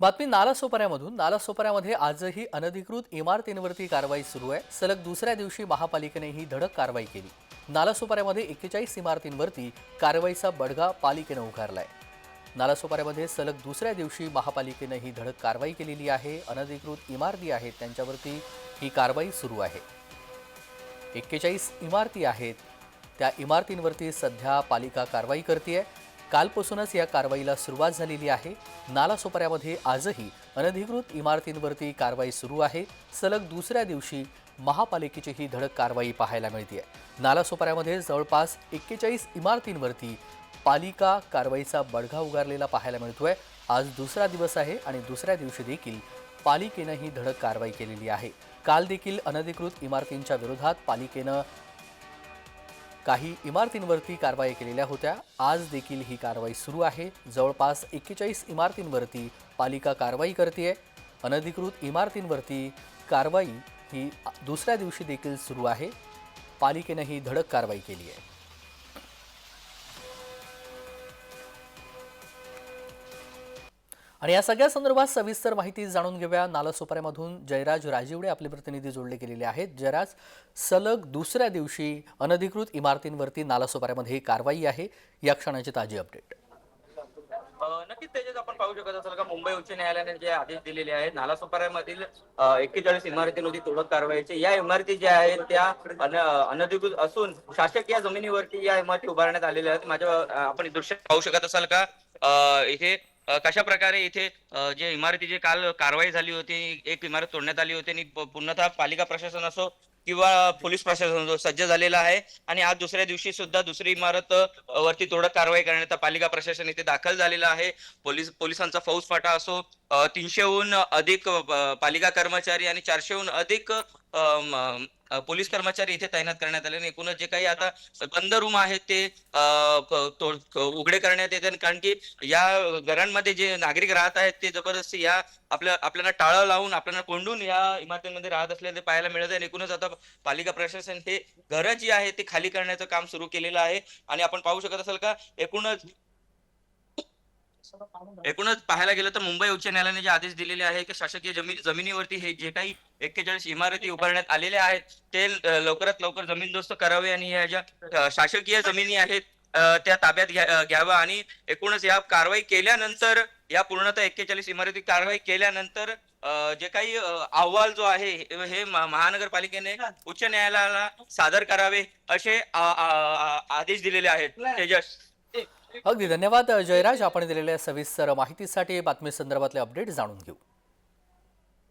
बातमी नालासोपाऱ्यामधून नालासोपाऱ्यामध्ये आजही अनधिकृत इमारतींवरती कारवाई सुरू आहे. सलग दुसऱ्या दिवशी महापालिकेने ही धडक कारवाई केली. नालासोपाऱ्यामध्ये एक्केचाळीस इमारतींवरती कारवाईचा बडगा पालिकेनं उभारलाय. नालासोपाऱ्यामध्ये सलग दुसऱ्या दिवशी महापालिकेनं ही धडक कारवाई केलेली आहे. अनधिकृत इमारती आहेत त्यांच्यावरती ही कारवाई सुरू आहे. एक्केचाळीस इमारती आहेत. त्या इमारतींवरती सध्या पालिका कारवाई करते कालपासूनच या कारवाईला सुरुवात झालेली आहे. नालासोपाऱ्यामध्ये आजही अनधिकृत इमारतींवरती कारवाई सुरू आहे. सलग दुसऱ्या दिवशी महापालिकेची ही धडक कारवाई पाहायला मिळते नालासोपाऱ्यामध्ये जवळपास एक्केचाळीस इमारतींवरती पालिका कारवाईचा बडघा उगारलेला पाहायला मिळतोय. आज दुसरा दिवस आहे आणि दुसऱ्या दिवशी देखील पालिकेनं ही धडक कारवाई केलेली आहे. काल देखील अनधिकृत इमारतींच्या विरोधात पालिकेनं काही इमारतींवरती कारवाई केलेल्या होत्या. आज देखील ही कारवाई सुरू आहे. जवळपास एक्केचाळीस इमारतींवरती पालिका कारवाई करते अनधिकृत इमारतींवरती कारवाई ही दुसऱ्या दिवशी देखील सुरू आहे. पालिकेनं ही धडक कारवाई केली आहे. आणि या सगळ्या संदर्भात सविस्तर माहिती जाणून घेऊया. नालासोपाऱ्यामधून जयराज राजीवडे आपले प्रतिनिधी जोडले गेलेले आहेत. जयराज सलग दुसऱ्या दिवशी अनधिकृत इमारतींवरती नालासोपाऱ्यामध्ये ही कारवाई आहे. या क्षणाची ताजी अपडेट. नक्कीच त्याच्यात आपण पाहू शकत असाल का मुंबई उच्च न्यायालयाने जे आदेश दिलेले आहेत नालासोपाऱ्यामधील एक्केचाळीस इमारतींवरती तोडक कारवाईचे या इमारती ज्या आहेत त्या अनधिकृत असून शासकीय जमिनीवरती या इमारती उभारण्यात आलेल्या आहेत. माझ्या आपण दृश्य पाहू शकत असाल का? इथे कशा प्रकारे इथे जे इमारतीची काल कारवाई झाली होती एक इमारत तोडण्यात आली होती आणि पूर्णतः पालिका प्रशासन असो किंवा पोलीस प्रशासन सज्ज झालेला आहे. आणि आज दुसऱ्या दिवशी सुद्धा दुसरी इमारत वरती तोडक कारवाई करण्यात पालिका प्रशासन इथे दाखल झालेलं आहे. पोलीस पोलिसांचा फौजफाटा असो तीनशेहून अधिक पालिका कर्मचारी आणि चारशेहून अधिक पोलीस कर्मचारी इथे तैनात करण्यात आले आणि एकूणच जे काही आता बंद रूम आहेत ते उघडे करण्यात येते कारण की या घरांमध्ये जे नागरिक राहत आहेत ते जबरदस्ती या आपल्या आपल्याला टाळं लावून आपल्याला कोंडून या इमारतींमध्ये राहत असल्याचे पाहायला मिळत आहे. एकूणच आता पालिका प्रशासन हे घरं जी आहे ते खाली करण्याचं काम सुरू केलेलं आहे. आणि आपण पाहू शकत असाल का एकूणच एकूणच पाहायला गेलं तर मुंबई उच्च न्यायालयाने जे आदेश दिलेले आहे की शासकीय जमीन जमिनीवरती हे जे काही एक्केचाळीस इमारती उभारण्यात आलेल्या आहेत ते लवकरात लवकर जमीनदोस्त करावे आणि या ज्या शासकीय जमिनी आहेत त्या ताब्यात घ्या अ, घ्याव्या आणि एकूणच या कारवाई केल्यानंतर या पूर्णतः एक्केचाळीस इमारती कारवाई केल्यानंतर जे काही अहवाल जो आहे हे महा- महानगरपालिकेने उच्च न्यायालयाला सादर करावे असे आदेश दिलेले आहेत. तेजस. अगदी धन्यवाद जयराज. आपण दिलेल्या सविस्तर माहितीसाठी बातमी संदर्भातले अपडेट जाणून घेऊ.